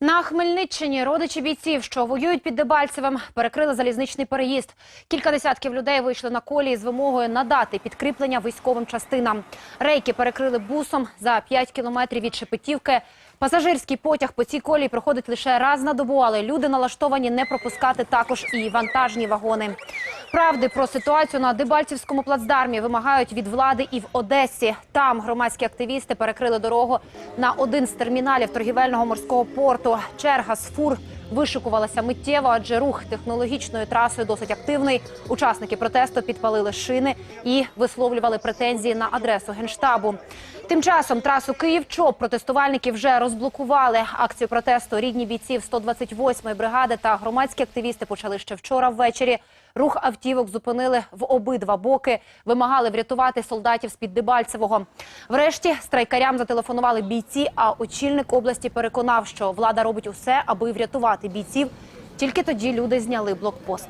На Хмельниччині родичі бійців, що воюють під Дебальцевим, перекрили залізничний переїзд. Кілька десятків людей вийшли на колії з вимогою надати підкріплення військовим частинам. Рейки перекрили бусом за 5 кілометрів від Шепетівки. Пасажирський потяг по цій колії проходить лише раз на добу, але люди налаштовані не пропускати також і вантажні вагони. Правди про ситуацію на Дебальцівському плацдармі вимагають від влади і в Одесі. Там громадські активісти перекрили дорогу на один з терміналів торгівельного морського порту. Черга з фур вишикувалася миттєво, адже рух технологічною трасою досить активний. Учасники протесту підпалили шини і висловлювали претензії на адресу генштабу. Тим часом трасу Київ-Чоп протестувальники вже розблокували. Акцію протесту рідні бійців 128-ї бригади та громадські активісти почали ще вчора ввечері. Рух автівок зупинили в обидва боки, вимагали врятувати солдатів з-під Дебальцевого. Врешті страйкарям зателефонували бійці, а очільник області переконав, що влада робить усе, аби врятувати бійців. Тільки тоді люди зняли блокпост.